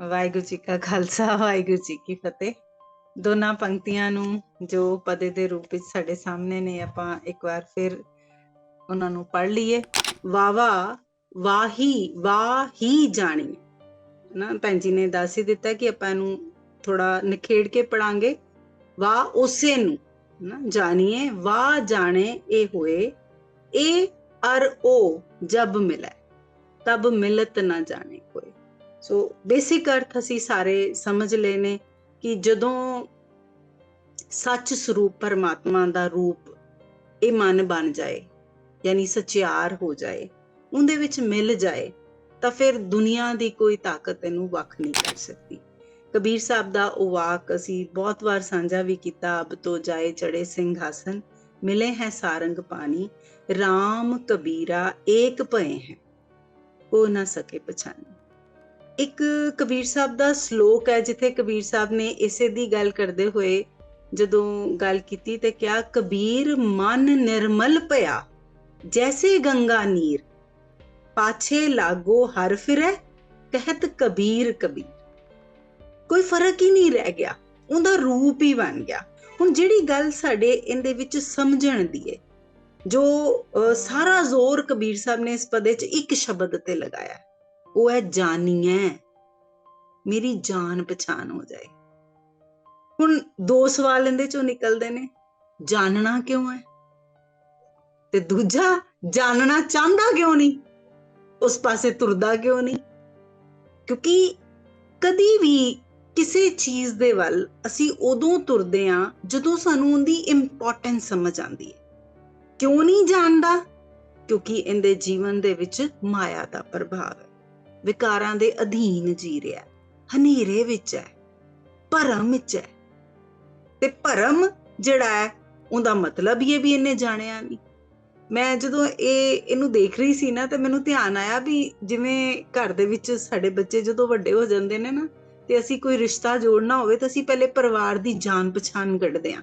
ਵਾਹਿਗੁਰੂ ਜੀ ਕਾ ਖਾਲਸਾ, ਵਾਹਿਗੁਰੂ ਜੀ ਕੀ ਫਤਿਹ। ਦੋਨਾਂ ਪੰਕਤੀਆਂ ਨੂੰ ਜੋ ਪਦੇ ਦੇ ਰੂਪ ਵਿੱਚ ਸਾਡੇ ਸਾਹਮਣੇ ਨੇ, ਆਪਾਂ ਇੱਕ ਵਾਰ ਫਿਰ ਉਹਨਾਂ ਨੂੰ ਪੜ੍ਹ ਲਈਏ। ਵਾਵਾ ਵਾਹੀ ਵਾਹੀ ਜਾਣੀ। ਨਾ ਭੈਣ ਜੀ ਨੇ ਦੱਸ ਹੀ ਦਿੱਤਾ ਕਿ ਆਪਾਂ ਇਹਨੂੰ ਥੋੜਾ ਨਿਖੇੜ ਕੇ ਪੜਾਂਗੇ ਵਾ ਉਸੇ ਨੂੰ ਨਾ ਜਾਣੀਏ ਵਾ ਜਾਣੇ ਇਹ ਹੋਏ। ਇਹ ਅਰ ਉਹ ਜਬ ਮਿਲੇ, ਤਬ ਮਿਲਤ ਨਾ ਜਾਣੇ ਕੋਈ। ਸੋ ਬੇਸਿਕ ਅਰਥ ਅਸੀਂ ਸਾਰੇ ਸਮਝ ਲਏ ਨੇ ਕਿ ਜਦੋਂ ਸੱਚ ਸਰੂਪ ਪਰਮਾਤਮਾ ਦਾ ਰੂਪ ਇਹ ਮਨ ਬਣ ਜਾਏ, ਯਾਨੀ ਸਚਿਆਰ ਹੋ ਜਾਏ, ਉਹਦੇ ਵਿੱਚ ਮਿਲ ਜਾਏ, ਤਾਂ ਫਿਰ ਦੁਨੀਆ ਦੀ ਕੋਈ ਤਾਕਤ ਇਹਨੂੰ ਵੱਖ ਨਹੀਂ ਕਰ ਸਕਦੀ। ਕਬੀਰ ਸਾਹਿਬ ਦਾ ਉਹ ਵਾਕ ਅਸੀਂ ਬਹੁਤ ਵਾਰ ਸਾਂਝਾ ਵੀ ਕੀਤਾ, ਅਬ ਤੋ ਜਾਏ ਚੜੇ ਸਿੰਘਾਸਨ, ਮਿਲੇ ਹੈ ਸਾਰੰਗ ਪਾਣੀ RAM ਕਬੀਰਾ ਏਕ ਭਏ ਹੈ। ਕੋ ਨਾ ਸਕੇ ਪਛਾਣ ਇੱਕ ਕਬੀਰ ਸਾਹਿਬ ਦਾ ਸ਼ਲੋਕ ਹੈ, ਜਿੱਥੇ ਕਬੀਰ ਸਾਹਿਬ ਨੇ ਇਸੇ ਦੀ ਗੱਲ ਕਰਦੇ ਹੋਏ ਜਦੋਂ ਗੱਲ ਕੀਤੀ ਤੇ ਕਿਹਾ, ਕਬੀਰ ਮਨ ਨਿਰਮਲ ਭਇਆ ਜੈਸੇ ਗੰਗਾ ਨੀਰ, ਪਾਛੇ ਲਾਗੋ ਹਰ ਫਿਰੈ, ਕਹਿਤ ਕਬੀਰ ਕਬੀਰ। ਕੋਈ ਫ਼ਰਕ ਹੀ ਨਹੀਂ ਰਹਿ ਗਿਆ, ਉਹਦਾ ਰੂਪ ਹੀ ਬਣ ਗਿਆ। ਹੁਣ ਜਿਹੜੀ ਗੱਲ ਸਾਡੇ ਇਹਦੇ ਵਿੱਚ ਸਮਝਣ ਦੀ ਹੈ ਜੋ ਸਾਰਾ ਜ਼ੋਰ ਕਬੀਰ ਸਾਹਿਬ ਨੇ ਇਸ ਪਦੇ 'ਚ ਇੱਕ ਸ਼ਬਦ ਤੇ ਲਗਾਇਆ। ਉਹ ਹੈ ਜਾਨੀਏ ਮੇਰੀ ਜਾਨ ਪਛਾਣ ਹੋ ਜਾਏ। ਹੁਣ ਦੋ ਸਵਾਲ ਇਹਦੇ ਚੋਂ ਨਿਕਲਦੇ ਨੇ। ਜਾਣਨਾ ਕਿਉਂ ਹੈ ਤੇ ਦੂਜਾ ਜਾਣਨਾ ਚਾਹੁੰਦਾ ਕਿਉਂ ਨਹੀਂ? ਉਸ ਪਾਸੇ ਤੁਰਦਾ ਕਿਉਂ ਨਹੀਂ? ਕਿਉਂਕਿ ਕਦੀ ਵੀ ਕਿਸੇ ਚੀਜ਼ ਦੇ ਵੱਲ ਅਸੀਂ ਉਦੋਂ ਤੁਰਦੇ ਆ ਜਦੋਂ ਸਾਨੂੰ ਉਹਦੀ ਇੰਪੋਰਟੈਂਸ ਸਮਝ ਆਉਂਦੀ ਹੈ ਕਿਉਂ ਨਹੀਂ ਜਾਣਦਾ? ਕਿਉਂਕਿ ਇਹਦੇ ਜੀਵਨ ਦੇ ਵਿੱਚ ਮਾਇਆ ਦਾ ਪ੍ਰਭਾਵ ਹੈ ਵਿਕਾਰਾਂ ਦੇ ਅਧੀਨ ਜੀ ਰਿਹਾ ਹਨੇਰੇ ਵਿੱਚ ਹੈ, ਭਰਮ ਵਿੱਚ ਹੈ। ਤੇ ਭਰਮ ਜਿਹੜਾ ਹੈ, ਉਹਦਾ ਮਤਲਬ ਇਹ ਵੀ ਇਹਨੇ ਜਾਣਿਆ ਨਹੀਂ। ਮੈਂ ਜਦੋਂ ਇਹ, ਇਹਨੂੰ ਦੇਖ ਰਹੀ ਸੀ ਨਾ, ਤੇ ਮੈਨੂੰ ਧਿਆਨ ਆਇਆ ਵੀ ਜਿਵੇਂ ਘਰ ਦੇ ਵਿੱਚ ਸਾਡੇ ਬੱਚੇ ਜਦੋਂ ਵੱਡੇ ਹੋ ਜਾਂਦੇ ਨੇ ਨਾ, ਤੇ ਅਸੀਂ ਕੋਈ ਰਿਸ਼ਤਾ ਜੋੜਨਾ ਹੋਵੇ ਤਾਂ ਅਸੀਂ ਪਹਿਲੇ ਪਰਿਵਾਰ ਦੀ ਜਾਣ ਪਛਾਣ ਕੱਢਦੇ ਆਂ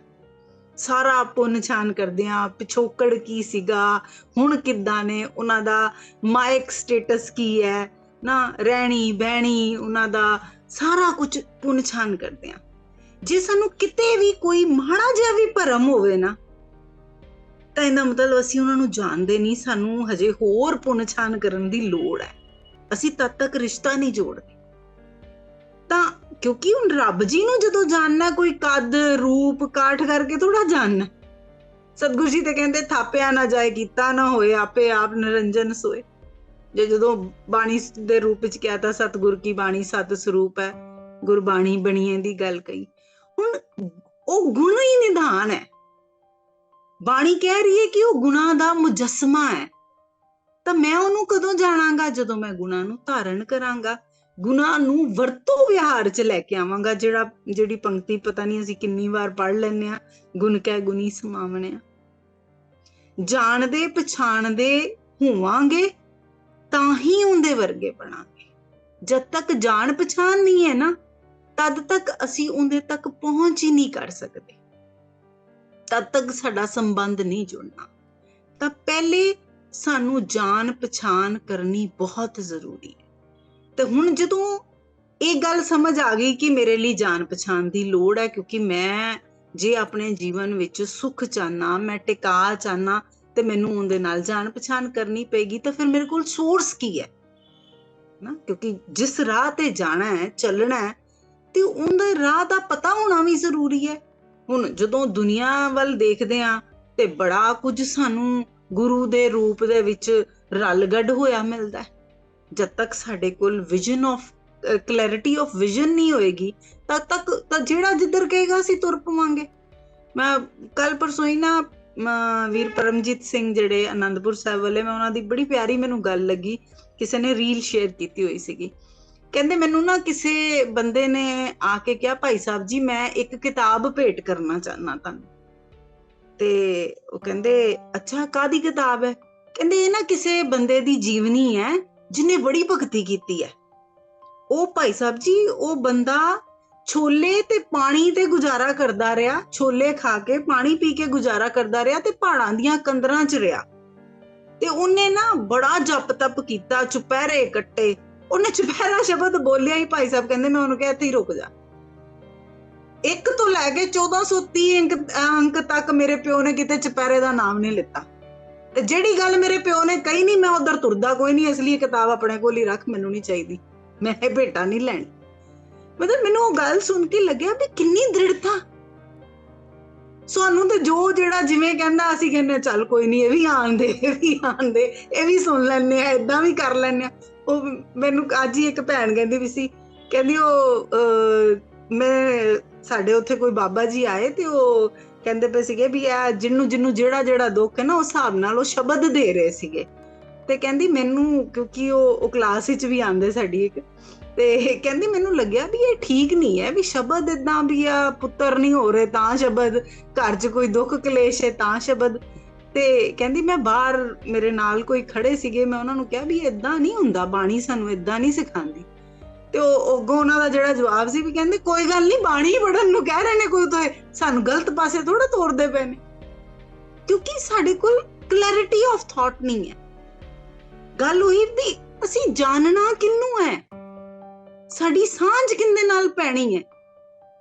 ਸਾਰਾ ਪੁੰਨ ਛਾਨ ਕਰਦੇ ਆਂ ਪਿਛੋਕੜ ਕੀ ਸੀਗਾ, ਹੁਣ ਕਿੱਦਾਂ ਨੇ, ਉਹਨਾਂ ਦਾ ਮਾਇਕ ਸਟੇਟਸ ਕੀ ਹੈ ਨਾ ਰਹਿਣੀ, ਬਹਿਣੀ, ਉਹਨਾਂ ਦਾ ਸਾਰਾ ਕੁਝ ਪੁੰਨ ਛਾਨ ਕਰਦੇ ਆਂ ਜੇ ਸਾਨੂੰ ਕਿਤੇ ਵੀ ਕੋਈ ਮਾੜਾ ਜਿਹਾ ਵੀ ਭਰਮ ਹੋਵੇ ਨਾ, ਤਾਂ ਇਹਦਾ ਮਤਲਬ ਅਸੀਂ ਉਹਨਾਂ ਨੂੰ ਜਾਣਦੇ ਨਹੀਂ, ਸਾਨੂੰ ਹਜੇ ਹੋਰ ਪੁੰਨ ਛਾਨ ਕਰਨ ਦੀ ਲੋੜ ਹੈ। ਅਸੀਂ ਤਦ ਤੱਕ ਰਿਸ਼ਤਾ ਨਹੀਂ ਜੋੜਦੇ। ਤਾਂ ਕਿਉਂਕਿ ਹੁਣ ਰੱਬ ਜੀ ਨੂੰ ਜਦੋਂ ਜਾਣਨਾ, ਕੋਈ ਕੱਦ, ਰੂਪ, ਕਾਠ ਕਰਕੇ ਥੋੜਾ ਜਾਣਨਾ। ਸਤਿਗੁਰੂ ਜੀ ਤੇ ਕਹਿੰਦੇ, ਥਾਪਿਆ ਨਾ ਜਾਏ, ਕੀਤਾ ਨਾ ਹੋਏ, ਆਪੇ ਆਪ ਨਿਰੰਜਨ ਸੋਏ। ਜੇ ਜਦੋਂ ਬਾਣੀ ਦੇ ਰੂਪ ਵਿੱਚ ਕਿਹਾ ਤਾਂ ਸਤਿਗੁਰ ਕੀ ਬਾਣੀ ਸਤ ਸਰੂਪ ਹੈ, ਗੁਰਬਾਣੀ ਬਣੀਏ ਦੀ ਗੱਲ ਕਹੀ। ਹੁਣ ਉਹ ਗੁਣ ਹੀ ਨਿਧਾਨ ਹੈ। ਬਾਣੀ ਕਹਿ ਰਹੀ ਹੈ ਕਿ ਉਹ ਗੁਣਾ ਦਾ ਮੁਜਸਮਾ ਹੈ। ਤਾਂ ਮੈਂ ਉਹਨੂੰ ਕਦੋਂ ਜਾਣਾਂਗਾ? ਜਦੋਂ ਮੈਂ ਗੁਣਾ ਨੂੰ ਧਾਰਨ ਕਰਾਂਗਾ। ਗੁਨਾ ਨੂੰ ਵਰਤੋਂ ਵਿਹਾਰ 'ਚ ਲੈ ਕੇ ਆਵਾਂਗਾ, ਜਿਹੜਾ, ਜਿਹੜੀ ਪੰਕਤੀ ਪਤਾ ਨਹੀਂ ਅਸੀਂ ਕਿੰਨੀ ਵਾਰ ਪੜ੍ਹ ਲੈਨੇ ਆ ਗੁਣ ਕਹਿ ਗੁਨੀ ਸਮਾਵਣੇ ਜਾਣਦੇ, ਪਛਾਣਦੇ ਹੋਵਾਂਗੇ ਤਾਂ ਹੀ ਉਹਦੇ ਵਰਗੇ ਬਣਾਂਗੇ। ਜਦ ਤੱਕ ਜਾਣ ਪਛਾਣ ਨਹੀਂ ਹੈ ਨਾ, ਤਦ ਤੱਕ ਅਸੀਂ ਉਹਦੇ ਤੱਕ ਪਹੁੰਚ ਹੀ ਨਹੀਂ ਕਰ ਸਕਦੇ। ਤਦ ਤੱਕ ਸਾਡਾ ਸੰਬੰਧ ਨਹੀਂ ਜੁੜਨਾ। ਤਾਂ ਪਹਿਲੇ ਸਾਨੂੰ ਜਾਣ ਪਛਾਣ ਕਰਨੀ ਬਹੁਤ ਜ਼ਰੂਰੀ ਹੈ। ਤੇ ਹੁਣ ਜਦੋਂ ਇਹ ਗੱਲ ਸਮਝ ਆ ਗਈ ਕਿ ਮੇਰੇ ਲਈ ਜਾਣ ਪਛਾਣ ਦੀ ਲੋੜ ਹੈ, ਕਿਉਂਕਿ ਮੈਂ ਜੇ ਆਪਣੇ ਜੀਵਨ ਵਿੱਚ ਸੁੱਖ ਚਾਹਨਾ ਮੈਂ ਟਿਕਾ ਚਾਹਨਾ ਤੇ ਮੈਨੂੰ ਉਹਦੇ ਨਾਲ ਜਾਣ ਪਛਾਣ ਕਰਨੀ ਪੈਗੀ ਤਾਂ ਫਿਰ ਮੇਰੇ ਕੋਲ ਸੋਰਸ ਕੀ ਹੈ? ਨਾ, ਕਿਉਂਕਿ ਜਿਸ ਰਾਹ ਤੇ ਜਾਣਾ ਹੈ, ਚੱਲਣਾ ਹੈ, ਤੇ ਉਹਦੇ ਰਾਹ ਦਾ ਪਤਾ ਹੋਣਾ ਵੀ ਜ਼ਰੂਰੀ ਹੈ। ਹੁਣ ਜਦੋਂ ਦੁਨੀਆ ਵੱਲ ਦੇਖਦੇ ਆ ਤੇ ਬੜਾ ਕੁਝ ਸਾਨੂੰ ਗੁਰੂ ਦੇ ਰੂਪ ਦੇ ਵਿੱਚ ਰਲਗੜ ਹੋਇਆ ਮਿਲਦਾ ਹੈ। ਜਦ ਤੱਕ ਸਾਡੇ ਕੋਲ vision of clarity of vision ਨਹੀਂ ਹੋਏਗੀ, ਤਦ ਤੱਕ, ਤਾਂ ਜਿਹੜਾ ਜਿੱਧਰ ਕਹੇਗਾ ਅਸੀਂ ਤੁਰ ਪਵਾਂਗੇ। ਮੈਂ ਕੱਲ ਪਰਸੋਂ ਹੀ ਨਾ ਵੀਰ ਪਰਮਜੀਤ ਸਿੰਘ ਜਿਹੜੇ ਆਨੰਦਪੁਰ ਸਾਹਿਬ ਵਾਲੇ, ਮੈਂ ਉਹਨਾਂ ਦੀ ਬੜੀ ਪਿਆਰੀ ਮੈਨੂੰ ਗੱਲ ਲੱਗੀ। ਕਿਸੇ ਨੇ ਰੀਲ ਸ਼ੇਅਰ ਕੀਤੀ ਹੋਈ ਸੀਗੀ। ਕਹਿੰਦੇ ਮੈਨੂੰ ਨਾ ਕਿਸੇ ਬੰਦੇ ਨੇ ਆ ਕੇ ਕਿਹਾ, ਭਾਈ ਸਾਹਿਬ ਜੀ, ਮੈਂ ਇੱਕ ਕਿਤਾਬ ਭੇਟ ਕਰਨਾ ਚਾਹਨਾ ਤੁਹਾਨੂੰ। ਤੇ ਉਹ ਕਹਿੰਦੇ, ਅੱਛਾ ਕਾਦੀ ਕਿਤਾਬ ਹੈ? ਕਹਿੰਦੇ, ਇਹ ਨਾ ਕਿਸੇ ਬੰਦੇ ਦੀ ਜੀਵਨੀ ਹੈ ਜਿਨੇ ਬੜੀ ਭਗਤੀ ਕੀਤੀ ਹੈ। ਉਹ ਭਾਈ ਸਾਹਿਬ ਜੀ, ਉਹ ਬੰਦਾ ਛੋਲੇ ਤੇ ਪਾਣੀ ਤੇ ਗੁਜ਼ਾਰਾ ਕਰਦਾ ਰਿਹਾ, ਛੋਲੇ ਖਾ ਕੇ ਪਾਣੀ ਪੀ ਕੇ ਗੁਜ਼ਾਰਾ ਕਰਦਾ ਰਿਹਾ ਤੇ ਪਹਾੜਾਂ ਦੀਆਂ ਕੰਦਰਾਂ 'ਚ ਰਿਹਾ। ਤੇ ਉਹਨੇ ਨਾ ਬੜਾ ਜਪ ਤਪ ਕੀਤਾ, ਚੁਪਹਿਰੇ ਕੱਟੇ ਉਹਨੇ ਚੁਪਹਿਰਾ ਸ਼ਬਦ ਬੋਲਿਆ ਹੀ, ਭਾਈ ਸਾਹਿਬ ਕਹਿੰਦੇ ਮੈਂ ਉਹਨੂੰ ਕਿਹਾ, ਇੱਥੇ ਹੀ ਰੁਕ ਜਾ। ਇੱਕ ਤੋਂ ਲੈ ਕੇ 1430 ਅੰਕ ਅੰਕ ਤੱਕ ਮੇਰੇ ਪਿਓ ਨੇ ਕਿਤੇ ਚੁਪਹਿਰੇ ਦਾ ਨਾਮ ਨਹੀਂ ਲਿੱਤਾ। ਤੇ ਜਿਹੜੀ ਗੱਲ ਮੇਰੇ ਪਿਓ ਨੇ ਕਹੀ ਨਹੀਂ ਮੈਂ ਉਧਰ ਤੁਰਦਾ ਕੋਈ ਨਹੀਂ ਇਸ ਲਈ ਕਿਤਾਬ ਆਪਣੇ ਕੋਲ ਹੀ ਰੱਖ, ਮੈਨੂੰ ਨਹੀਂ ਚਾਹੀਦੀ। ਮੈਂ ਇਹ ਭੇਟਾ ਨਹੀਂ ਲੈਣੀ। ਮਤਲਬ ਮੈਨੂੰ ਉਹ ਗੱਲ ਸੁਣ ਕੇ ਲੱਗਿਆ ਵੀ ਕਿੰਨੀ ਦ੍ਰਿੜਤਾ। ਸਾਨੂੰ ਤੇ ਜੋ ਜਿਹੜਾ ਜਿਵੇਂ ਕਹਿੰਦਾ ਅਸੀਂ ਕਹਿੰਦੇ ਚੱਲ ਕੋਈ ਨਹੀਂ ਇਹ ਵੀ ਆਣ ਇਹ ਵੀ ਆਣ ਇਹ ਵੀ ਸੁਣ ਲੈਣੇ ਆ ਇਦਾਂ ਵੀ ਕਰ ਲੈਣੇ ਆ ਉਹ ਮੈਨੂੰ ਅੱਜ ਹੀ ਇੱਕ ਭੈਣ ਕਹਿੰਦੀ ਵੀ ਸੀ ਕਹਿੰਦੀ ਉਹ ਅਹ, ਮੈਂ ਸਾਡੇ ਉੱਥੇ ਕੋਈ ਬਾਬਾ ਜੀ ਆਏ ਤੇ ਉਹ ਕਹਿੰਦੇ ਪਏ ਸੀਗੇ ਵੀ ਇਹ ਜਿੰਨੂੰ ਜਿੰਨੂੰ ਜਿਹੜਾ ਜਿਹੜਾ ਦੁੱਖ ਹੈ ਨਾ ਉਸ ਹਿਸਾਬ ਨਾਲ ਉਹ ਸ਼ਬਦ ਦੇ ਰਹੇ ਸੀਗੇ। ਤੇ ਕਹਿੰਦੀ ਮੈਨੂੰ ਕਿਉਂਕਿ ਉਹ ਉਹ ਕਲਾਸ ਵਿੱਚ ਵੀ ਆਂਦੇ ਸਾਡੀ ਇੱਕ ਤੇ ਕਹਿੰਦੀ ਮੈਨੂੰ ਲੱਗਿਆ ਵੀ ਇਹ ਠੀਕ ਨਹੀਂ ਹੈ, ਵੀ ਸ਼ਬਦ ਇਦਾਂ ਵੀ ਆ, ਪੁੱਤਰ ਨਹੀਂ ਹੋ ਰਹੇ ਤਾਂ ਸ਼ਬਦ, ਘਰ 'ਚ ਕੋਈ ਦੁੱਖ ਕਲੇਸ਼ ਹੈ ਤਾਂ ਸ਼ਬਦ। ਤੇ ਕਹਿੰਦੀ ਮੈਂ ਬਾਹਰ ਮੇਰੇ ਨਾਲ ਕੋਈ ਖੜੇ ਸੀਗੇ, ਮੈਂ ਉਹਨਾਂ ਨੂੰ ਕਿਹਾ ਵੀ ਇਦਾਂ ਨਹੀਂ ਹੁੰਦਾ, ਬਾਣੀ ਸਾਨੂੰ ਇਦਾਂ ਨਹੀਂ ਸਿਖਾਉਂਦੀ। ਤੇ ਉਹ ਅੱਗੋਂ ਉਹਨਾਂ ਦਾ ਜਿਹੜਾ ਜਵਾਬ ਸੀ ਵੀ ਕਹਿੰਦੇ ਕੋਈ ਗੱਲ ਨਹੀਂ, ਬਾਣੀ ਪੜਨ ਨੂੰ ਕਹਿ ਰਹੇ ਨੇ ਕੋਈ ਤਾਂ ਸਾਨੂੰ ਗਲਤ ਪਾਸੇ ਥੋੜਾ ਤੋਰਦੇ ਪਏ ਨੇ। ਕਿਉਂਕਿ ਸਾਡੇ ਕੋਲ ਕਲੈਰਿਟੀ ਆਫ ਥਾਟ ਨਹੀਂ ਹੈ। ਗੱਲ ਹੋਈ ਵੀ ਅਸੀਂ ਜਾਣਨਾ ਕਿੰਨੂੰ ਹੈ? ਸਾਡੀ ਸਾਂਝ ਕਿੰਦੇ ਨਾਲ ਪੈਣੀ ਹੈ?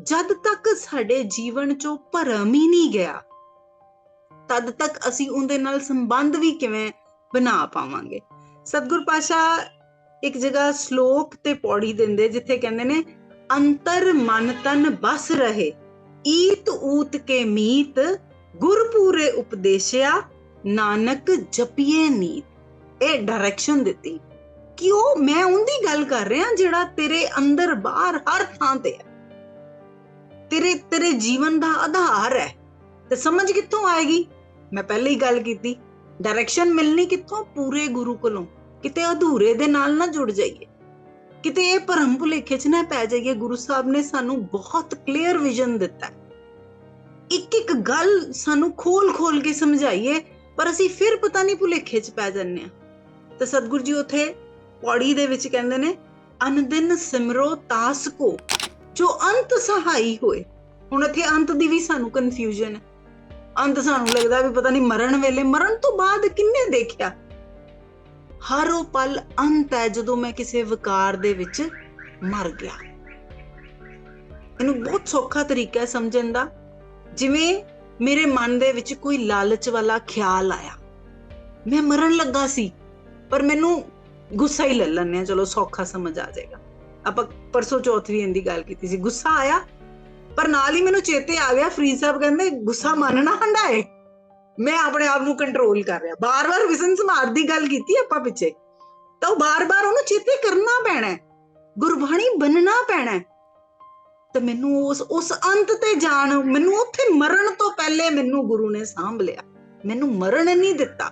ਜਦ ਤੱਕ ਸਾਡੇ ਜੀਵਨ ਚੋਂ ਭਰਮ ਹੀ ਨਹੀਂ ਗਿਆ, ਤਦ ਤੱਕ ਅਸੀਂ ਉਹਦੇ ਨਾਲ ਸੰਬੰਧ ਵੀ ਕਿਵੇਂ ਬਣਾ ਪਾਵਾਂਗੇ? ਸਤਿਗੁਰ ਪਾਸ਼ਾ ਇੱਕ ਜਗ੍ਹਾ ਸ਼ਲੋਕ ਤੇ ਪੌੜੀ ਦਿੰਦੇ, ਜਿੱਥੇ ਕਹਿੰਦੇ ਨੇ, ਅੰਤਰ ਮਨ ਤਨ ਬਸ ਰਹੇ, ਈਤ ਊਤ ਕੇ ਮੀਤ ਗੁਰਪੂਰੇ ਉਪਦੇਸ਼ਿਆ, ਨਾਨਕ ਜਪੀਏ ਨੀਤ। ਇਹ ਡਾਇਰੈਕਸ਼ਨ ਦਿੱਤੀ। ਕਿ ਉਹ ਮੈਂ ਉਹਦੀ ਗੱਲ ਕਰ ਰਿਹਾ ਜਿਹੜਾ ਤੇਰੇ ਅੰਦਰ ਬਾਹਰ ਹਰ ਥਾਂ ਤੇ ਹੈ। ਤੇਰੇ ਤੇਰੇ ਜੀਵਨ ਦਾ ਆਧਾਰ ਹੈ। ਤੇ ਸਮਝ ਕਿੱਥੋਂ ਆਏਗੀ? ਮੈਂ ਪਹਿਲੇ ਹੀ ਗੱਲ ਕੀਤੀ। ਡਾਇਰੈਕਸ਼ਨ ਮਿਲਣੀ ਕਿੱਥੋਂ? ਪੂਰੇ ਗੁਰੂ ਕੋਲੋਂ। ਕਿਤੇ ਅਧੂਰੇ ਦੇ ਨਾਲ ਨਾ ਜੁੜ ਜਾਈਏ। ਕਿਤੇ ਇਹ ਭਰਮ ਭੁਲੇਖੇ 'ਚ ਨਾ ਪੈ ਜਾਈਏ। ਗੁਰੂ ਸਾਹਿਬ ਨੇ ਸਾਨੂੰ ਬਹੁਤ ਕਲੀਅਰ ਵਿਜ਼ਨ ਦਿੱਤਾ ਇੱਕ ਇੱਕ ਗੱਲ ਸਾਨੂੰ ਖੋਲ ਖੋਲ ਕੇ ਸਮਝਾਈਏ, ਪਰ ਅਸੀਂ ਫਿਰ ਪਤਾ ਨਹੀਂ ਭੁਲੇਖੇ 'ਚ ਪੈ ਜੰਨੇ ਆ ਤੇ ਸਤਿਗੁਰੂ ਜੀ, ਉਥੇ ਪੌੜੀ ਦੇ ਵਿੱਚ ਕਹਿੰਦੇ ਨੇ, ਅਨਦਿਨ ਸਿਮਰੋ ਤਾਸ ਕੋ, ਜੋ ਅੰਤ ਸਹਾਈ ਹੋਏ। ਹੁਣ ਇੱਥੇ ਅੰਤ ਦੀ ਵੀ ਸਾਨੂੰ ਕਨਫਿਊਜ਼ਨ ਹੈ। ਅੰਤ ਸਾਨੂੰ ਲੱਗਦਾ ਵੀ ਪਤਾ ਨਹੀਂ ਮਰਨ ਵੇਲੇ, ਮਰਨ ਤੋਂ ਬਾਅਦ ਕਿੰਨੇ ਦੇਖਿਆ? ਹਰ ਉਹ ਪਲ ਅੰਤ ਹੈ ਜਦੋਂ ਮੈਂ ਕਿਸੇ ਵਿਕਾਰ ਦੇ ਵਿੱਚ ਮਰ ਗਿਆ। ਇਹਨੂੰ ਬਹੁਤ ਸੌਖਾ ਤਰੀਕਾ ਹੈ ਸਮਝਣ ਦਾ। ਜਿਵੇਂ ਮੇਰੇ ਮਨ ਦੇ ਵਿੱਚ ਕੋਈ ਲਾਲਚ ਵਾਲਾ ਖਿਆਲ ਆਇਆ। ਮੈਂ ਮਰਨ ਲੱਗਾ ਸੀ, ਪਰ ਮੈਨੂੰ ਗੁੱਸਾ ਹੀ ਲੈ ਲੈਣੇ ਚਲੋ ਸੌਖਾ ਸਮਝ ਆ ਜਾਏਗਾ। ਆਪਾਂ ਪਰਸੋਂ ਚੌਥ ਵੀ ਇਹਦੀ ਗੱਲ ਕੀਤੀ ਸੀ, ਗੁੱਸਾ ਆਇਆ, ਪਰ ਨਾਲ ਹੀ ਮੈਨੂੰ ਚੇਤੇ ਆ ਗਿਆ, ਫਰੀਦ ਸਾਹਿਬ ਕਹਿੰਦੇ, ਗੁੱਸਾ ਮਨ ਨਾ ਹੰਡਾਏ। ਮੈਂ ਆਪਣੇ ਆਪ ਨੂੰ ਕੰਟਰੋਲ ਕਰ ਰਿਹਾ। ਬਾਰ-ਬਾਰ ਵਿਸਨ ਸਮਾਰਟ ਦੀ ਗੱਲ ਕੀਤੀ ਆਪਾਂ ਪਿੱਛੇ। ਤਾਂ ਉਹ ਬਾਰ-ਬਾਰ ਉਹਨੂੰ ਚੇਤੇ ਕਰਨਾ ਪੈਣਾ ਗੁਰਬਾਣੀ ਬੰਨਣਾ ਪੈਣਾ ਹੈ। ਤੇ ਮੈਨੂੰ ਉਸ ਉਸ ਅੰਤ ਤੇ ਜਾਣ, ਮੈਨੂੰ ਉੱਥੇ ਮਰਨ ਤੋਂ ਪਹਿਲੇ ਮੈਨੂੰ ਗੁਰੂ ਨੇ ਸਾਂਭ ਲਿਆ। ਮੈਨੂੰ ਮਰਨ ਨਹੀਂ ਦਿੱਤਾ।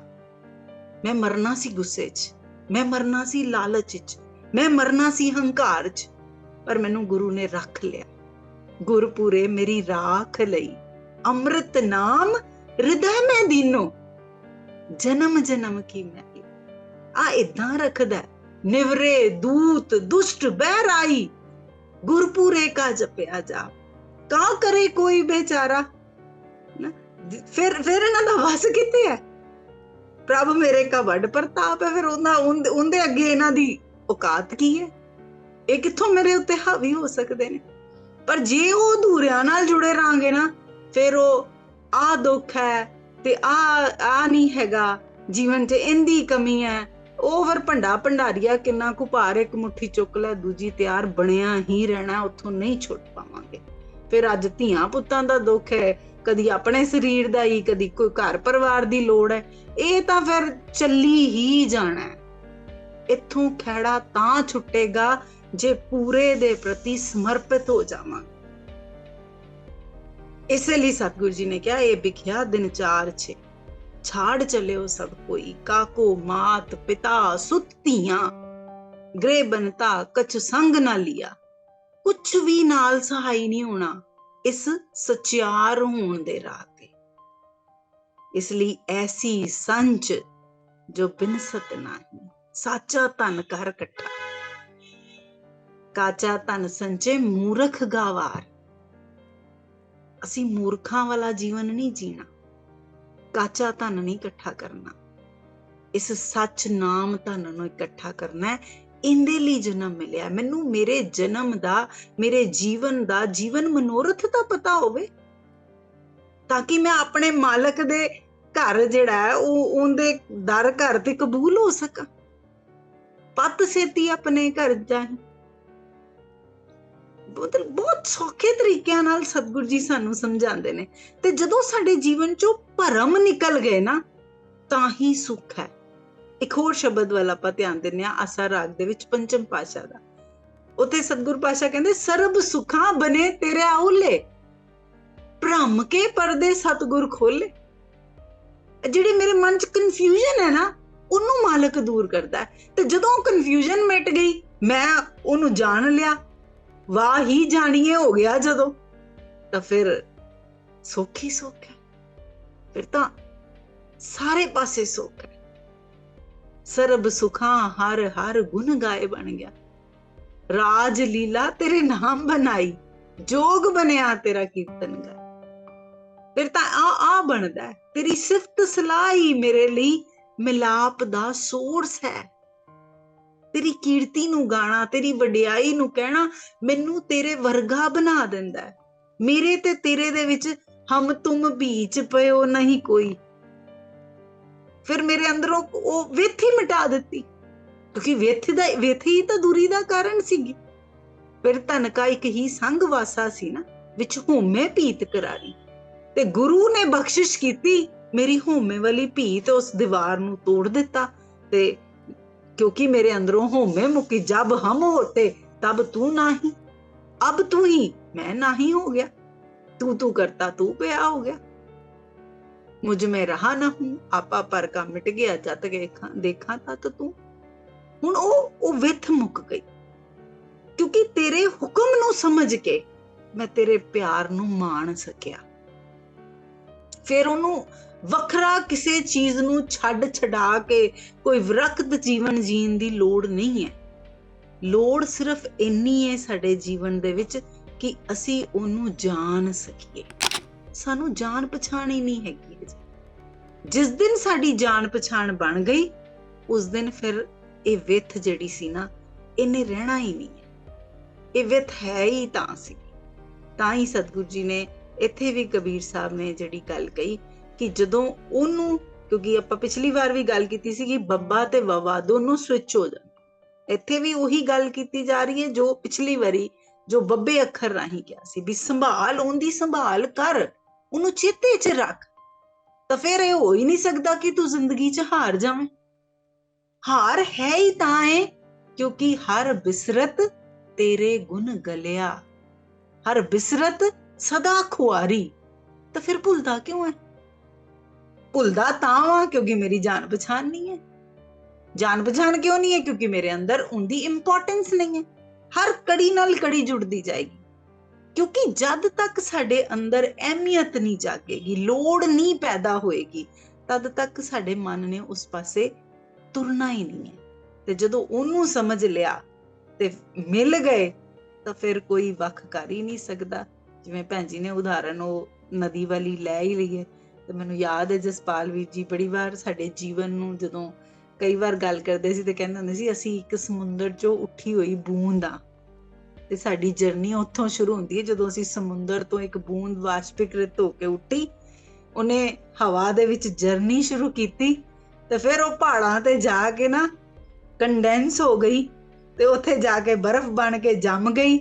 ਮੈਂ ਮਰਨਾ ਸੀ ਗੁੱਸੇ 'ਚ। ਮੈਂ ਮਰਨਾ ਸੀ ਲਾਲਚ 'ਚ, ਮੈਂ ਮਰਨਾ ਸੀ ਹੰਕਾਰ 'ਚ, ਪਰ ਮੈਨੂੰ ਗੁਰੂ ਨੇ ਰੱਖ ਲਿਆ। ਗੁਰਪੂਰੇ ਮੇਰੀ ਰਾਖ ਲਈ, ਅੰਮ੍ਰਿਤ ਨਾਮ ਹਿਰਦੈ ਮੈਂ ਦੀਨੋ। ਜਨਮ ਜਨਮ ਕੀ ਮੈਂ ਆ ਇਦਾਂ ਰੱਖਦਾ ਨਿਵਰੇ ਦੂਤ ਦੁਸ਼ਟ ਬਹਿਰਾਈ। ਗੁਰਪੂਰੇ ਕਾ ਜਪਿਆ ਜਾ, ਕਾ ਕਰੇ ਕੋਈ ਬੇਚਾਰਾ? ਫਿਰ ਫਿਰ ਇਹਨਾਂ ਦਾ ਵਸ ਕਿੱਥੇ ਹੈ? ਪ੍ਰਭ ਮੇਰੇ ਕਾ ਵੱਡ ਪ੍ਰਤਾਪ ਹੈ, ਫਿਰ ਉਹਨਾਂ ਉਹਦੇ ਅੱਗੇ ਇਹਨਾਂ ਦੀ ਔਕਾਤ ਕੀ ਹੈ? ਇਹ ਕਿੱਥੋਂ ਮੇਰੇ ਉੱਤੇ ਹਾਵੀ ਹੋ ਸਕਦੇ ਨੇ? ਪਰ ਜੇ ਉਹ ਅਧੂਰਿਆਂ ਨਾਲ ਜੁੜੇ ਰਾਂਗੇ ਨਾ, ਫਿਰ ਉਹ ਆ ਦੁੱਖ ਹੈ ਤੇ ਆ ਆ ਨਹੀਂ ਹੈਗਾ, ਜੀਵਨ 'ਚ ਇੰਦੀ ਕਮੀ ਹੈ। ਉਹ ਫਿਰ ਭੰਡਾ ਭੰਡਾਰੀਆ ਕਿੰਨਾ ਕੁ ਭਾਰ ਇੱਕ ਮੁੱਠੀ ਚੁੱਕ ਲੈ, ਦੂਜੀ ਤਿਆਰ ਬਣਿਆ ਹੀ ਰਹਿਣਾ, ਉੱਥੋਂ ਨਹੀਂ ਛੁੱਟ ਪਾਵਾਂਗੇ। ਫਿਰ ਅੱਜ ਧੀਆਂ ਪੁੱਤਾਂ ਦਾ ਦੁੱਖ ਹੈ ਕਦੀ ਆਪਣੇ ਸਰੀਰ ਦਾ ਹੀ, ਕਦੀ ਕੋਈ ਘਰ ਪਰਿਵਾਰ ਦੀ ਲੋੜ ਹੈ। ਇਹ ਤਾਂ ਫਿਰ ਚੱਲੀ ਹੀ ਜਾਣਾ ਇੱਥੋਂ ਖੜਾ ਤਾਂ ਛੁੱਟੇਗਾ ਜੇ ਪੂਰੇ ਦੇ ਪ੍ਰਤੀ ਸਮਰਪਿਤ ਹੋ ਜਾਵਾਂ। ਇਸੇ ਲਈ ਸਤਿਗੁਰੂ ਜੀ ਨੇ ਕਿਹਾ, ਇਹ ਵਿਖਿਆ ਦਿਨ ਚਾਰ ਛੇ। ਛਾੜ ਚੱਲਿਓ ਸਭ ਕੋਈ, ਕਾਕੋ, ਮਾਤ, ਪਿਤਾ ਸੁੱਤੀਆਂ ਗ੍ਰੇ ਬਨਤਾ ਕਛ ਸੰਗ ਨਾ ਲਿਆ। ਕੁਛ ਵੀ ਨਾਲ ਸਹਾਈ ਨਹੀਂ ਹੋਣਾ। ਇਸ ਸਚਿਆਰ ਹੋਣ ਦੇ ਰਾਹ ਤੇ। ਇਸ ਲਈ ਐਸੀ ਸੰਚ ਜੋ ਬਿਨਸਤ ਨਹੀਂ, ਸਾਚਾ ਧਨ ਕਰ ਇਕੱਠਾ। ਕਾਚਾ ਧਨ ਸੰਚੇ ਮੂਰਖ ਗਾਵਾਰ। ਅਸੀਂ ਮੂਰਖਾਂ ਵਾਲਾ ਜੀਵਨ ਨਹੀਂ ਜੀਣਾ, ਕਾਚਾ ਧਨ ਨਹੀਂ ਇਕੱਠਾ ਕਰਨਾ। ਇਸ ਸੱਚ ਨਾਮ ਧਨ ਨੂੰ ਇਕੱਠਾ ਕਰਨਾ ਹੈ ਇਹਦੇ ਲਈ ਜਨਮ ਮਿਲਿਆ ਮੈਨੂੰ ਮੇਰੇ ਜਨਮ ਦਾ, ਮੇਰੇ ਜੀਵਨ ਦਾ, ਜੀਵਨ ਮਨੋਰਥ ਦਾ ਪਤਾ ਹੋਵੇ, ਤਾਂ ਕਿ ਮੈਂ ਆਪਣੇ ਮਾਲਕ ਦੇ ਘਰ ਜਿਹੜਾ ਹੈ, ਉਹ ਉਹਦੇ ਦਰ ਘਰ ਤੇ ਕਬੂਲ ਹੋ ਸਕਾਂ। ਪਤ ਸੇਤੀ ਆਪਣੇ ਘਰ ਜਾਏ ਬਹੁਤ ਬਹੁਤ ਸੌਖੇ ਤਰੀਕਿਆਂ ਨਾਲ ਸਤਿਗੁਰੂ ਜੀ ਸਾਨੂੰ ਸਮਝਾਉਂਦੇ ਨੇ। ਤੇ ਜਦੋਂ ਸਾਡੇ ਜੀਵਨ ਚੋਂ ਭਰਮ ਨਿਕਲ ਗਏ ਨਾ, ਤਾਂ ਹੀ ਸੁੱਖ ਹੈ। ਇੱਕ ਹੋਰ ਸ਼ਬਦ ਵੱਲ ਆਪਾਂ ਧਿਆਨ ਦਿੰਨੇ ਆ ਆਸਾ ਰਾਗ ਦੇ ਵਿੱਚ ਪੰਚਮ ਪਾਸ਼ਾ ਦਾ। ਉਥੇ ਸਤਿਗੁਰ ਪਾਸ਼ਾ ਕਹਿੰਦੇ, ਸਰਬ ਸੁਖਾਂ ਬਨੇ ਤੇਰੇ ਆਉਲੇ, ਭ੍ਰਮ ਕੇ ਪਰਦੇ ਸਤਿਗੁਰ ਖੋਲੇ। ਜਿਹੜੀ ਮੇਰੇ ਮਨ 'ਚ ਕਨਫਿਊਜ਼ਨ ਹੈ ਨਾ, ਉਹਨੂੰ ਮਾਲਕ ਦੂਰ ਕਰਦਾ ਹੈ। ਤੇ ਜਦੋਂ ਕਨਫਿਊਜ਼ਨ ਮਿਟ ਗਈ, ਮੈਂ ਉਹਨੂੰ ਜਾਣ ਲਿਆ। ਵਾਹ, ਹੀ ਜਾਣੀਏ, ਹੋ ਗਿਆ ਜਦੋਂ। ਤਾਂ ਫਿਰ ਸੁੱਖ ਹੀ ਸੁੱਖ ਹੈ। ਫਿਰ ਤਾਂ ਸਾਰੇ ਪਾਸੇ ਸੁੱਖ ਹੈ। ਸਰਬ ਸੁਖਾਂ ਹਰ ਹਰ ਗੁਣ ਗਾਏ ਬਣ ਗਿਆ। ਰਾਜ ਲੀਲਾ ਤੇਰੇ ਨਾਮ ਬਣਾਈ, ਜੋਗ ਬਣਿਆ ਤੇਰਾ ਕੀਰਤਨ ਗਾ ਫਿਰ ਤਾਂ ਆ ਆ ਬਣਦਾ ਤੇਰੀ ਸਿਫਤ ਸਲਾਹ ਹੀ ਮੇਰੇ ਲਈ ਮਿਲਾਪ ਦਾ ਸੋਰਸ ਹੈ। ਤੇਰੀ ਕੀਰਤੀ ਨੂੰ ਗਾਣਾ, ਤੇਰੀ ਵਡਿਆਈ ਨੂੰ ਕਹਿਣਾ ਮੈਨੂੰ ਤੇਰੇ ਵਰਗਾ ਬਣਾ ਦਿੰਦਾ ਮੇਰੇ ਤੇ ਤੇਰੇ ਦੇ ਵਿੱਚ ਹਮ ਤੁਮ ਬੀਚ ਪਇਓ ਨਹੀਂ ਕੋਈ। ਫਿਰ ਮੇਰੇ ਅੰਦਰੋਂ ਉਹ ਵਿਥ ਹੀ ਮਿਟਾ ਦਿੱਤੀ। ਕਿਉਂਕਿ ਵਿਥ ਦਾ, ਵਿਥ ਹੀ ਤਾਂ ਦੂਰੀ ਦਾ ਕਾਰਨ ਸੀਗੀ। ਫਿਰ ਧਨ ਕਾ ਇੱਕ ਹੀ ਸੰਗ ਵਾਸਾ ਸੀ ਨਾ, ਵਿੱਚ ਹੋਮੇ ਪੀਤ ਕਰਾਰੀ ਤੇ ਗੁਰੂ ਨੇ ਬਖਸ਼ਿਸ਼ ਕੀਤੀ, ਮੇਰੀ ਹੋਮੇ ਵਾਲੀ ਭੀਤ ਉਸ ਦੀਵਾਰ ਨੂੰ ਤੋੜ ਦਿੱਤਾ ਤੇ ਕਿਉਂਕਿ ਮੇਰੇ ਅੰਦਰੋਂ ਹੋਮੇ ਮੁਕੀ, ਜਬ ਹਮ ਹੋਤੇ ਤਬ ਤੂੰ ਨਹੀਂ। ਅਬ ਤੂੰ ਹੀ, ਮੈਂ ਨਹੀਂ ਹੋ ਗਿਆ। ਤੂੰ ਤੂੰ ਕਰਤਾ, ਤੂੰ ਪਿਆ ਹੋ ਗਿਆ। ਮੁਝ ਮੈਂ ਰਹਾ ਨਾ ਹੂੰ ਆਪਾ ਪਰ ਕਾ ਮਿਟ ਗਿਆ, ਜਦ ਦੇਖਾਂ ਦੇਖਾਂ ਤਾਂ ਤੂੰ। ਹੁਣ ਉਹ ਉਹ ਵਿਥ ਮੁੱਕ ਗਈ। ਕਿਉਂਕਿ ਤੇਰੇ ਹੁਕਮ ਨੂੰ ਸਮਝ ਕੇ ਮੈਂ ਤੇਰੇ ਪਿਆਰ ਨੂੰ ਮਾਣ ਸਕਿਆ। ਫਿਰ ਉਹਨੂੰ ਵੱਖਰਾ ਕਿਸੇ ਚੀਜ਼ ਨੂੰ ਛੱਡ ਛਡਾ ਕੇ ਕੋਈ ਵਿਰਕਤ ਜੀਵਨ ਜੀਣ ਦੀ ਲੋੜ ਨਹੀਂ ਹੈ। ਲੋੜ ਸਿਰਫ ਇੰਨੀ ਹੈ ਸਾਡੇ ਜੀਵਨ ਦੇ ਵਿੱਚ ਕਿ ਅਸੀਂ ਉਹਨੂੰ ਜਾਣ ਸਕੀਏ। ਸਾਨੂੰ ਜਾਣ ਪਛਾਣ ਹੀ ਨਹੀਂ ਹੈਗੀ ਜਿਸ ਦਿਨ ਸਾਡੀ ਜਾਣ ਪਛਾਣ ਬਣ ਗਈ, ਉਸ ਦਿਨ ਫਿਰ ਇਹ ਵਿਥ ਜਿਹੜੀ ਸੀ ਨਾ, ਇਹਨੇ ਰਹਿਣਾ ਹੀ ਨਹੀਂ ਹੈ। ਇਹ ਵਿਥ ਹੈ ਹੀ ਤਾਂ ਸੀ। ਤਾਂ ਹੀ ਸਤਿਗੁਰੂ ਜੀ ਨੇ ਇੱਥੇ ਵੀ ਕਬੀਰ ਸਾਹਿਬ ਨੇ ਜਿਹੜੀ ਗੱਲ ਕਹੀ ਕਿ ਜਦੋਂ ਉਹਨੂੰ, ਕਿਉਂਕਿ ਆਪਾਂ ਪਿਛਲੀ ਵਾਰ ਵੀ ਗੱਲ ਕੀਤੀ ਸੀ ਕਿ ਬੱਬਾ ਤੇ ਵਵਾ ਦੋਨੋਂ ਸਵਿਚ ਹੋ ਜਾਣ। ਇੱਥੇ ਵੀ ਉਹੀ ਗੱਲ ਕੀਤੀ ਜਾ ਰਹੀ ਹੈ ਜੋ ਪਿਛਲੀ ਵਾਰੀ ਜੋ ਬੱਬੇ ਅੱਖਰ ਰਾਹੀਂ ਕਿਹਾ ਸੀ ਵੀ ਸੰਭਾਲ, ਉਹਦੀ ਸੰਭਾਲ ਕਰ। ਉਹਨੂੰ ਚੇਤੇ 'ਚ ਰੱਖ। ਤਾਂ ਫਿਰ ਇਹ ਹੋ ਹੀ ਨਹੀਂ ਸਕਦਾ ਕਿ ਤੂੰ ਜ਼ਿੰਦਗੀ 'ਚ ਹਾਰ ਜਾਵੇਂ। ਹਾਰ ਹੈ ਹੀ ਤਾਂ ਹੈ ਕਿਉਂਕਿ ਹਰ ਬਿਸਰਤ ਤੇਰੇ ਗੁਣ ਗਲਿਆ। ਹਰ ਬਿਸਰਤ ਸਦਾ ਖੁਆਰੀ। ਤਾਂ ਫਿਰ ਭੁੱਲਦਾ ਕਿਉਂ ਹੈ ਭੁੱਲਦਾ ਤਾਂ ਵਾਂ ਕਿਉਂਕਿ ਮੇਰੀ ਜਾਣ ਪਛਾਣ ਨਹੀਂ ਹੈ ਜਾਣ ਪਛਾਣ ਕਿਉਂ ਨਹੀਂ ਹੈ ਕਿਉਂਕਿ ਮੇਰੇ ਅੰਦਰ ਉਹਦੀ ਇੰਪੋਰਟੈਂਸ ਨਹੀਂ ਹੈ ਹਰ ਕੜੀ ਨਾਲ ਕੜੀ ਜੁੜਦੀ ਜਾਏਗੀ। ਕਿਉਂਕਿ ਜਦ ਤੱਕ ਸਾਡੇ ਅੰਦਰ ਅਹਿਮੀਅਤ ਨਹੀਂ ਜਾਗੇਗੀ, ਲੋੜ ਨਹੀਂ ਪੈਦਾ ਹੋਏਗੀ, ਤਦ ਤੱਕ ਸਾਡੇ ਮਨ ਨੇ ਉਸ ਪਾਸੇ ਤੁਰਨਾ ਹੀ ਨਹੀਂ ਹੈ। ਤੇ ਜਦੋਂ ਉਹਨੂੰ ਸਮਝ ਲਿਆ ਤੇ ਮਿਲ ਗਏ, ਤਾਂ ਫਿਰ ਕੋਈ ਵੱਖ ਕਰ ਹੀ ਨਹੀਂ ਸਕਦਾ। ਜਿਵੇਂ ਭੈਣ ਜੀ ਨੇ ਉਦਾਹਰਨ ਉਹ ਨਦੀ ਵਾਲੀ ਲੈ ਹੀ ਲਈ ਹੈ। ਤੇ ਮੈਨੂੰ ਯਾਦ ਹੈ ਜਸਪਾਲ ਵੀਰ ਜੀ ਬੜੀ ਵਾਰ ਸਾਡੇ ਜੀਵਨ ਨੂੰ ਜਦੋਂ ਕਈ ਵਾਰ ਗੱਲ ਕਰਦੇ ਸੀ ਤੇ ਕਹਿੰਦੇ ਹੁੰਦੇ ਸੀ, ਅਸੀਂ ਇੱਕ ਸਮੁੰਦਰ 'ਚੋਂ ਉੱਠੀ ਹੋਈ ਬੂੰਦ ਆ। ਤੇ ਸਾਡੀ ਜਰਨੀ ਉੱਥੋਂ ਸ਼ੁਰੂ ਹੁੰਦੀ ਹੈ। ਜਦੋਂ ਅਸੀਂ ਸਮੁੰਦਰ ਤੋਂ ਇੱਕ ਬੂੰਦ ਵਾਸ਼ਪੀਕ੍ਰਿਤ ਹੋ ਕੇ ਉੱਠੀ, ਉਹਨੇ ਹਵਾ ਦੇ ਵਿੱਚ ਜਰਨੀ ਸ਼ੁਰੂ ਕੀਤੀ ਤੇ ਫਿਰ ਉਹ ਪਹਾੜਾਂ ਤੇ ਜਾ ਕੇ ਨਾ ਕੰਡੈਂਸ ਹੋ ਗਈ ਤੇ ਉੱਥੇ ਜਾ ਕੇ ਬਰਫ਼ ਬਣ ਕੇ ਜੰਮ ਗਈ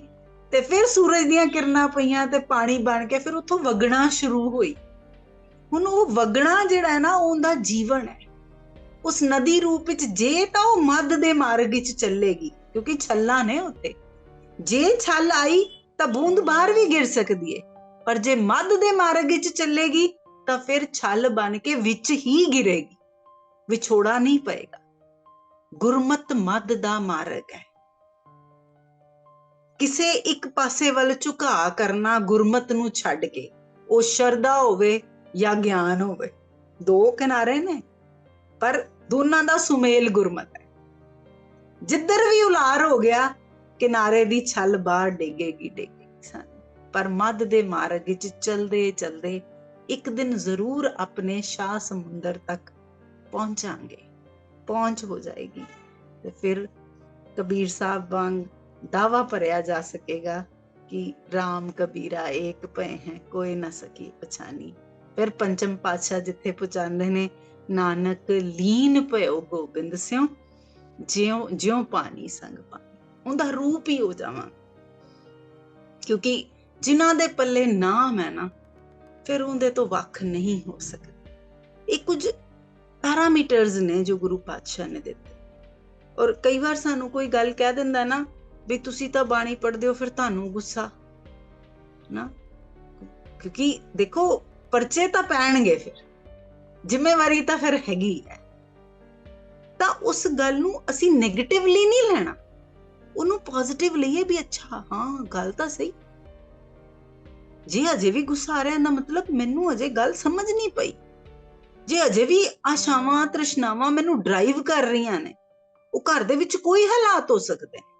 ਤੇ ਫਿਰ ਸੂਰਜ ਦੀਆਂ ਕਿਰਨਾਂ ਪਈਆਂ ਤੇ ਪਾਣੀ ਬਣ ਕੇ ਫਿਰ ਉੱਥੋਂ ਵਗਣਾ ਸ਼ੁਰੂ ਹੋਈ। ਹੁਣ ਉਹ ਵਗਣਾ ਜਿਹੜਾ ਹੈ ਨਾ ਉਹਦਾ ਜੀਵਨ ਹੈ। ਉਸ ਨਦੀ ਰੂਪ ਵਿੱਚ ਜੇ ਤਾਂ ਉਹ ਮੱਧ ਦੇ ਮਾਰਗ ਵਿੱਚ ਚੱਲੇਗੀ, ਕਿਉਂਕਿ ਛੱਲਾਂ ਨੇ ਉੱਤੇ। ਜੇ ਛੱਲ ਆਈ ਤਾਂ ਬੂੰਦ ਬਾਹਰ ਵੀ ਗਿਰ ਸਕਦੀ ਹੈ ਪਰ ਜੇ ਮੱਧ ਦੇ ਮਾਰਗ ਵਿੱਚ ਚੱਲੇਗੀ ਤਾਂ ਫਿਰ ਛੱਲ ਬਣ ਕੇ ਵਿੱਚ ਹੀ ਗਿਰੇਗੀ। ਵਿਛੋੜਾ ਨਹੀਂ ਪਏਗਾ। ਗੁਰਮਤ ਮੱਧ ਦਾ ਮਾਰਗ ਹੈ। ਕਿਸੇ ਇੱਕ ਪਾਸੇ ਵੱਲ ਝੁਕਾ ਕਰਨਾ ਗੁਰਮਤ ਨੂੰ ਛੱਡ ਕੇ। ਉਹ ਸ਼ਰਧਾ ਹੋਵੇ ਜਾਂ ਗਿਆਨ ਹੋਵੇ। ਦੋ ਕਿਨਾਰੇ ਨੇ, ਪਰ ਦੋਨਾਂ ਦਾ ਸੁਮੇਲ ਗੁਰਮਤ ਹੈ। ਜਿੱਧਰ ਵੀ ਉਲਾਰ ਹੋ ਗਿਆ ਕਿਨਾਰੇ ਦੀ ਛਲ ਬਾਹਰ ਡੇਗੇਗੀ ਡੇਗੇਗੀ ਸਾਨੂੰ। ਪਰ ਮੱਧ ਦੇ ਮਾਰਗ ਵਿੱਚ ਚਲਦੇ ਚਲਦੇ ਇੱਕ ਦਿਨ ਜ਼ਰੂਰ ਆਪਣੇ ਸ਼ਾਹ ਸਮੁੰਦਰ ਤੱਕ ਪਹੁੰਚਾਂਗੇ। ਪਹੁੰਚ ਹੋ ਜਾਏਗੀ ਤੇ ਫਿਰ ਕਬੀਰ ਸਾਹਿਬ ਵਾਂਗ ਦਾਵਾ ਭਰਿਆ ਜਾ ਸਕੇਗਾ ਕਿ RAM ਕਬੀਰਾ ਏਕ ਭਏ ਹੈ, ਕੋਈ ਨਾ ਸਕੀ ਪਛਾਨੀ ਫਿਰ ਪੰਚਮ ਪਾਤਸ਼ਾਹ ਜਿੱਥੇ ਪਹੁੰਚਾਉਂਦੇ ਨੇ, ਨਾਨਕ ਲੀਨ ਭਇਓ ਗੋਬਿੰਦ ਸਿਓ ਜਿਉ ਜਿਉ ਪਾਣੀ ਸੰਗ ਪਾਣੀ। ਉਹਦਾ ਰੂਪ ਹੀ ਹੋ ਜਾਵਾਂ। ਕਿਉਂਕਿ ਜਿਨ੍ਹਾਂ ਦੇ ਪੱਲੇ ਨਾਮ ਹੈ ਨਾ, ਫਿਰ ਉਹਦੇ ਤੋਂ ਵੱਖ ਨਹੀਂ ਹੋ ਸਕਦਾ। ਇਹ ਕੁਝ ਪੈਰਾਮੀਟਰਸ ਨੇ ਜੋ ਗੁਰੂ ਪਾਤਸ਼ਾਹ ਨੇ ਦਿੱਤੇ। ਔਰ ਕਈ ਵਾਰ ਸਾਨੂੰ ਕੋਈ ਗੱਲ ਕਹਿ ਦਿੰਦਾ ਨਾ, ਵੀ ਤੁਸੀਂ ਤਾਂ ਬਾਣੀ ਪੜ੍ਹਦੇ ਹੋ, ਫਿਰ ਤੁਹਾਨੂੰ ਗੁੱਸਾ। ਨਾ? ਕਿਉਂਕਿ ਦੇਖੋ, ਪਰਚੇ ਤਾਂ ਪੈਣਗੇ ਫਿਰ। ਜ਼ਿੰਮੇਵਾਰੀ ਤਾਂ ਫਿਰ ਹੈਗੀ ਹੈ। ਤਾਂ ਉਸ ਗੱਲ ਨੂੰ ਅਸੀਂ 네ਗੇਟਿਵਲੀ ਨਹੀਂ ਲੈਣਾ। ਉਹਨੂੰ ਪੋਜ਼ਿਟਿਵ ਲਈਏ ਵੀ ਅੱਛਾ, ਹਾਂ, ਗੱਲ ਤਾਂ ਸਹੀ। ਜੇ ਅਜੇ ਵੀ ਗੁੱਸਾ ਆ ਰਿਹਾ ਨਾ ਮਤਲਬ ਮੈਨੂੰ ਅਜੇ ਗੱਲ ਸਮਝ ਨਹੀਂ ਪਈ। ਜੇ ਅਜੇ ਵੀ ਆਸ਼ਾਵਾਂ, ਤ੍ਰਿਸ਼ਨਾਵਾਂ ਮੈਨੂੰ ਡਰਾਈਵ ਕਰ ਰਹੀਆਂ ਨੇ, ਉਹ ਘਰ ਦੇ ਵਿੱਚ ਕੋਈ ਹਾਲਾਤ ਹੋ ਸਕਦੇ ਨੇ।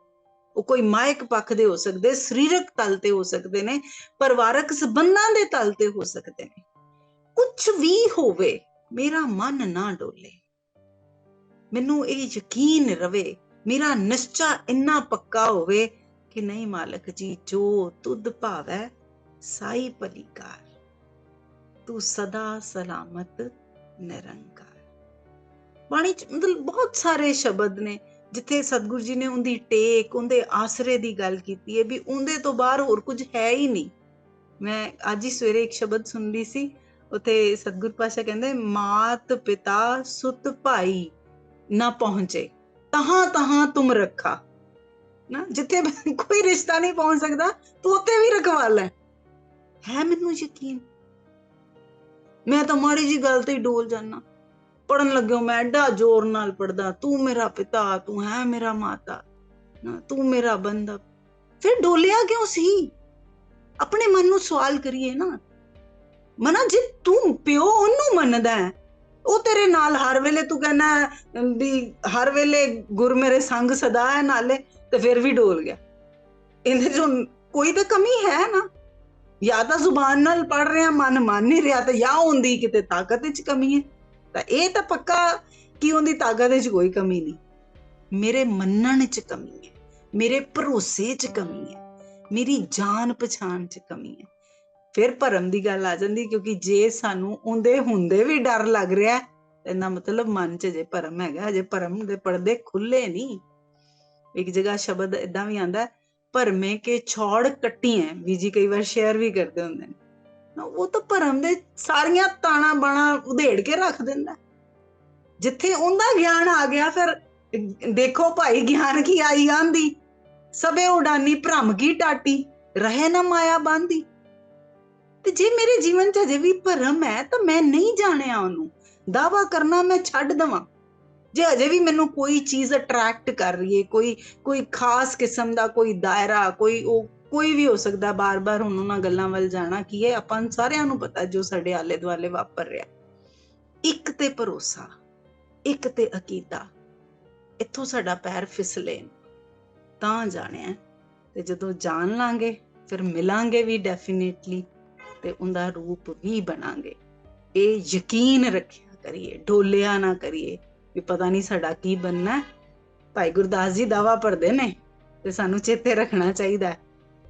ਉਹ ਕੋਈ ਮਾਇਕ ਪੱਖ ਦੇ ਹੋ ਸਕਦੇ, ਸਰੀਰਕ ਤਲ ਤੇ ਹੋ ਸਕਦੇ ਨੇ, ਪਰਿਵਾਰਕ ਸਬੰਧਾਂ ਦੇ ਤਲ ਤੇ ਹੋ ਸਕਦੇ ਨੇ। ਕੁਝ ਵੀ ਹੋਵੇ, ਮੇਰਾ ਮਨ ਨਾ ਡੋਲੇ। ਮੈਨੂੰ ਇਹ ਯਕੀਨ ਰਵੇ ਮੇਰਾ ਨਿਸ਼ਚਾ ਇੰਨਾ ਪੱਕਾ ਹੋਵੇ ਕਿ ਨਹੀਂ ਮਾਲਕ ਜੀ, ਜੋ ਤੁਧ ਭਾਵੈ ਸਾਈ ਭਲੀਕਾਰ, ਤੂੰ ਸਦਾ ਸਲਾਮਤ ਨਿਰੰਕਾਰ। ਬਾਣੀ ਚ ਮਤਲਬ ਬਹੁਤ ਸਾਰੇ ਸ਼ਬਦ ਨੇ, ਜਿੱਥੇ ਸਤਿਗੁਰੂ ਜੀ ਨੇ ਉਹਦੀ ਟੇਕ, ਉਹਦੇ ਆਸਰੇ ਦੀ ਗੱਲ ਕੀਤੀ ਹੈ ਵੀ ਉਹਦੇ ਤੋਂ ਬਾਹਰ ਹੋਰ ਕੁਝ ਹੈ ਹੀ ਨਹੀਂ। ਮੈਂ ਅੱਜ ਹੀ ਸਵੇਰੇ ਇੱਕ ਸ਼ਬਦ ਸੁਣਦੀ ਸੀ, ਉਥੇ ਸਤਿਗੁਰ ਪਾਸ਼ਾ ਕਹਿੰਦੇ, ਮਾਤ ਪਿਤਾ ਸੁਤ ਭਾਈ ਨਾ ਪਹੁੰਚੇ। ਤਹਾਂ ਤਹਾਂ ਤੁਮ ਰੱਖਾ। ਨਾ, ਜਿੱਥੇ ਕੋਈ ਰਿਸ਼ਤਾ ਨਹੀਂ ਪਹੁੰਚ ਸਕਦਾ, ਤੂੰ ਉੱਥੇ ਵੀ ਰਖਵਾ ਲੈ। ਹੈ ਮੈਨੂੰ ਯਕੀਨ? ਮੈਂ ਤਾਂ ਮਾੜੀ ਜੀ ਗੱਲ ਤੇ ਹੀ ਡੋਲ ਜਾਣਾ ਪੜਨ ਲੱਗਿਓ, ਮੈਂ ਐਡਾ ਜ਼ੋਰ ਨਾਲ ਪੜਦਾ ਤੂੰ ਮੇਰਾ ਪਿਤਾ, ਤੂੰ ਹੈ ਮੇਰਾ ਮਾਤਾ। ਨਾ, ਤੂੰ ਮੇਰਾ ਬੰਦਾ ਫਿਰ ਡੋਲਿਆ ਕਿਉਂ ਸੀ? ਆਪਣੇ ਮਨ ਨੂੰ ਸਵਾਲ ਕਰੀਏ ਨਾ। ਮਨਾ, ਜੇ ਤੂੰ ਪਿਓ, ਉਹਨੂੰ ਮੰਨਦਾ ਹੈ ਉਹ ਤੇਰੇ ਨਾਲ ਹਰ ਵੇਲੇ ਤੂੰ ਕਹਿੰਦਾ ਵੀ ਹਰ ਵੇਲੇ ਗੁਰ ਮੇਰੇ ਸੰਗ ਸਦਾ ਹੈ ਨਾਲੇ, ਤੇ ਫਿਰ ਵੀ ਡੋਲ ਗਿਆ। ਇਹਦੇ ਚੋਂ ਕੋਈ ਤਾਂ ਕਮੀ ਹੈ ਨਾ, ਜਾਂ ਤਾਂ ਜ਼ੁਬਾਨ ਨਾਲ ਪੜ ਰਿਹਾ, ਮਨ ਮੰਨ ਨਹੀਂ ਰਿਹਾ, ਤੇ ਜਾਂ ਹੁੰਦੀ ਕਿਤੇ ਤਾਕਤ ਵਿੱਚ ਕਮੀ ਹੈ। ਤਾਂ ਇਹ ਤਾਂ ਪੱਕਾ ਕਿ ਉਹਦੀ ਤਾਕਤ ਵਿੱਚ ਕੋਈ ਕਮੀ ਨਹੀਂ। ਮੇਰੇ ਮੰਨਣ ਵਿੱਚ ਕਮੀ ਹੈ, ਮੇਰੇ ਭਰੋਸੇ 'ਚ ਕਮੀ ਹੈ, ਮੇਰੀ ਜਾਣ ਪਛਾਣ 'ਚ ਕਮੀ ਹੈ। ਫਿਰ ਭਰਮ ਦੀ ਗੱਲ ਆ ਜਾਂਦੀ ਕਿਉਂਕਿ ਜੇ ਸਾਨੂੰ ਉਹਦੇ ਹੁੰਦੇ ਵੀ ਡਰ ਲੱਗ ਰਿਹਾ ਇਹਦਾ ਮਤਲਬ ਮਨ 'ਚ ਜੇ ਭਰਮ ਹੈਗਾ ਜੇ ਭਰਮ ਦੇ ਪਰਦੇ ਖੁੱਲੇ ਨਹੀਂ। ਇੱਕ ਜਗ੍ਹਾ ਸ਼ਬਦ ਇਦਾਂ ਵੀ ਆਂਦਾ ਭਰਮੇ ਕੇ ਛੋੜ ਕੱਟੀਆਂ ਵੀ ਜੀ ਕਈ ਵਾਰ ਸ਼ੇਅਰ ਵੀ ਕਰਦੇ ਹੁੰਦੇ ਨੇ। ਉਹ ਤਾਂ ਭਰਮ ਦੇ ਸਾਰੀਆਂ ਤਾਣਾ ਬਾਣਾ ਉਧੇੜ ਕੇ ਰੱਖ ਦਿੰਦਾ ਜਿੱਥੇ ਉਹਦਾ ਗਿਆਨ ਆ ਗਿਆ, ਫਿਰ ਦੇਖੋ ਭਾਈ ਗਿਆਨ ਕੀ ਆਈ ਆਂਦੀ। ਸਭੇ ਉਡਾਨੀ ਭ੍ਰਮ ਕੀ ਟਾਟੀ, ਰਹੇ ਨਾ ਮਾਇਆ ਬਾਂਦੀ। ਤੇ ਜੇ ਮੇਰੇ ਜੀਵਨ 'ਚ ਅਜੇ ਵੀ ਭਰਮ ਹੈ, ਤਾਂ ਮੈਂ ਨਹੀਂ ਜਾਣਿਆ ਉਹਨੂੰ। ਦਾਵਾ ਕਰਨਾ ਮੈਂ ਛੱਡ ਦਵਾਂ। ਜੇ ਅਜੇ ਵੀ ਮੈਨੂੰ ਕੋਈ ਚੀਜ਼ ਅਟਰੈਕਟ ਕਰ ਰਹੀ ਹੈ, ਕੋਈ ਕੋਈ ਖਾਸ ਕਿਸਮ ਦਾ ਕੋਈ ਦਾਇਰਾ, ਕੋਈ ਉਹ, ਕੋਈ ਵੀ ਹੋ ਸਕਦਾ, ਬਾਰ-ਬਾਰ ਹੁਣ ਉਹਨਾਂ ਗੱਲਾਂ ਵੱਲ ਜਾਣਾ ਕੀ ਹੈ, ਆਪਾਂ ਸਾਰਿਆਂ ਨੂੰ ਪਤਾ ਜੋ ਸਾਡੇ ਆਲੇ ਦੁਆਲੇ ਵਾਪਰ ਰਿਹਾ। ਇੱਕ ਤੇ ਭਰੋਸਾ, ਇੱਕ ਤੇ ਅਕੀਦਾ। ਇੱਥੋਂ ਸਾਡਾ ਪੈਰ ਫਿਸਲੇ ਤਾਂ ਜਾਣਿਆ, ਤੇ ਜਦੋਂ ਜਾਣ ਲਾਂਗੇ, ਫਿਰ ਮਿਲਾਂਗੇ ਵੀ ਡੈਫੀਨੇਟਲੀ ਤੇ ਉਹਦਾ ਰੂਪ ਵੀ ਬਣਾਂਗੇ। ਇਹ ਯਕੀਨ ਰੱਖਿਆ ਕਰੀਏ, ਢੋਲਿਆ ਨਾ ਕਰੀਏ ਵੀ ਪਤਾ ਨਹੀਂ ਸਾਡਾ ਕੀ ਬੰਨਾ ਭਾਈ ਗੁਰਦਾਸ ਜੀ ਦਾਵਾ ਪੜਦੇ ਨੇ ਤੇ ਸਾਨੂੰ ਚੇਤੇ ਰੱਖਣਾ ਚਾਹੀਦਾ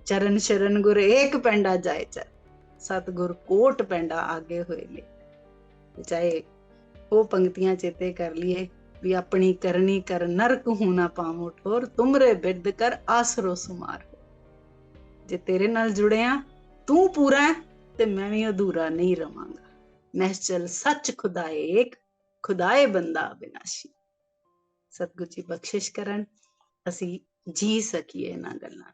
ਚਰਨ ਸ਼ਰਨ ਗੁਰ ਏਕ ਪੈਂਡਾ ਜਾਏ ਚਰ, ਸਤਗੁਰ ਕੋਟ ਪੈਂਡਾ ਆਗੇ ਹੋਏ ਲੈ ਚਾਹੇ ਉਹ ਪੰਕਤੀਆਂ ਚੇਤੇ ਕਰ ਲਈਏ ਵੀ ਆਪਣੀ ਕਰਨੀ ਕਰ ਨਰਕ ਹੋਣਾ ਪਾਵੋ ਠੋਰ, ਤੁਮਰੇ ਬਿਰਦ ਕਰ ਆਸਰੋ ਸੁਮਾਰ ਜੇ ਤੇਰੇ ਨਾਲ ਜੁੜਿਆ, ਤੂੰ ਪੂਰਾ ਤੇ ਮੈਂ ਵੀ ਅਧੂਰਾ ਨਹੀਂ ਰਵਾਂਗਾ। ਮਹਿਚਲ ਸੱਚ ਖੁਦਾਏ ਏਕ ਖੁਦਾਏ ਬੰਦਾ ਬਿਨਾਸ਼ੀ ਸਤਿਗੁਰੂ ਜੀ ਬਖਸ਼ਿਸ਼ ਕਰਨ, ਅਸੀਂ ਜੀ ਸਕੀਏ ਇਹਨਾਂ ਗੱਲਾਂ